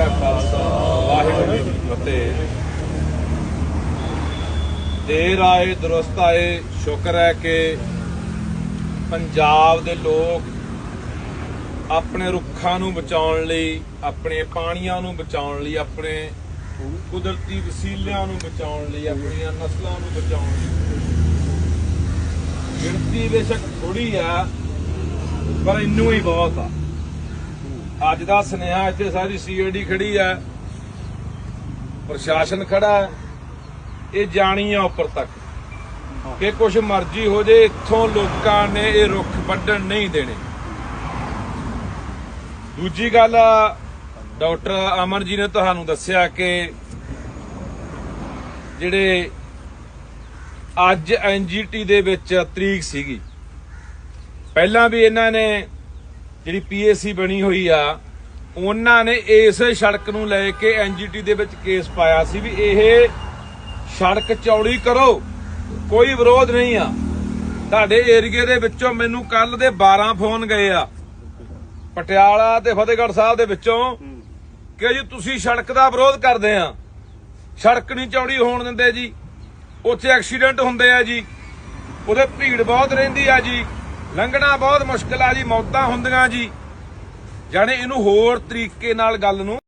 ਕਾ ਖਾਲਸਾ, ਵਾਹਿਗੁਰੂ ਜੀ ਕੀ ਫਤਿਹ। ਦੇਰ ਆਏ, ਦਰੁਸਤ ਆਏ, ਸ਼ੁਕਰ ਹੈ ਕਿ ਪੰਜਾਬ ਦੇ ਲੋਕ ਆਪਣੇ ਰੁੱਖਾਂ ਨੂੰ ਬਚਾਉਣ ਲਈ, ਆਪਣੇ ਪਾਣੀਆਂ ਨੂੰ ਬਚਾਉਣ ਲਈ, ਆਪਣੇ ਕੁਦਰਤੀ ਵਸੀਲਿਆਂ ਨੂੰ ਬਚਾਉਣ ਲਈ, ਆਪਣੀਆਂ ਨਸਲਾਂ ਨੂੰ ਬਚਾਉਣ ਲਈ। ਗਿਣਤੀ ਬੇਸ਼ੱਕ ਥੋੜੀ ਆ ਪਰ ਇੰਨੂ ਹੀ ਬਹੁਤ ਆ। ਅੱਜ ਦਾ ਸੁਨੇਹਾ ਇੱਥੇ ਸਾਰੀ ਸੀਆਈਡੀ ਖੜੀ ਹੈ ਪ੍ਰਸ਼ਾਸਨ ਖੜਾ ਹੈ। ਇਹ ਜਾਣੀ ਆ ਉੱਪਰ ਤੱਕ ਕਿ ਕੁਝ ਮਰਜ਼ੀ ਹੋ ਜੇ, ਇੱਥੋਂ ਲੋਕਾਂ ਨੇ ਇਹ ਰੁੱਖ ਵੱਢਣ ਨਹੀਂ ਦੇਣੇ। ਦੂਜੀ ਗੱਲ, ਡਾਕਟਰ ਅਮਰ ਜੀ ਨੇ ਤੁਹਾਨੂੰ ਦੱਸਿਆ ਕਿ ਜਿਹੜੇ ਅੱਜ ਐਨਜੀਟੀ ਦੇ ਵਿੱਚ ਤਰੀਕ ਸੀਗੀ। ਪਹਿਲਾਂ ਵੀ ਇਹਨਾਂ ਨੇ ਜਿਹੜੀ ਪੀਏਸੀ ਬਣੀ ਹੋਈ ਆ, ਉਹਨਾਂ ਨੇ ਇਸੇ ਸੜਕ ਨੂੰ ਲੈ ਕੇ ਐਨਜੀਟੀ ਦੇ ਵਿੱਚ ਕੇਸ ਪਾਇਆ ਸੀ ਵੀ ਇਹ ਸੜਕ ਚੌੜੀ ਕਰੋ, ਕੋਈ ਵਿਰੋਧ ਨਹੀਂ ਆ। ਤੁਹਾਡੇ ਏਰੀਏ ਦੇ ਵਿੱਚੋਂ ਮੈਨੂੰ ਕੱਲ ਦੇ 12 ਫੋਨ ਗਏ ਆ, ਪਟਿਆਲਾ ਤੇ ਫਤਿਹਗੜ੍ਹ ਸਾਹਿਬ ਦੇ ਵਿੱਚੋਂ, ਕਿ ਜੀ ਤੁਸੀਂ ਸੜਕ ਦਾ ਵਿਰੋਧ ਕਰਦੇ ਆ। ਸੜਕ ਨਹੀਂ ਚੌੜੀ ਹੋਣ ਦਿੰਦੇ ਜੀ, ਉੱਥੇ ਐਕਸੀਡੈਂਟ ਹੁੰਦੇ ਆ ਜੀ, ਉਹਦੇ ਭੀੜ ਬਹੁਤ ਰਹਿੰਦੀ ਆ ਜੀ। ਲੰਘਣਾ ਬਹੁਤ ਮੁਸ਼ਕਲ ਆ ਜੀ, ਮੌਤਾਂ ਹੁੰਦੀਆਂ ਜੀ। ਜਾਣੇ ਇਹਨੂੰ ਹੋਰ ਤਰੀਕੇ ਨਾਲ ਗੱਲ ਨੂੰ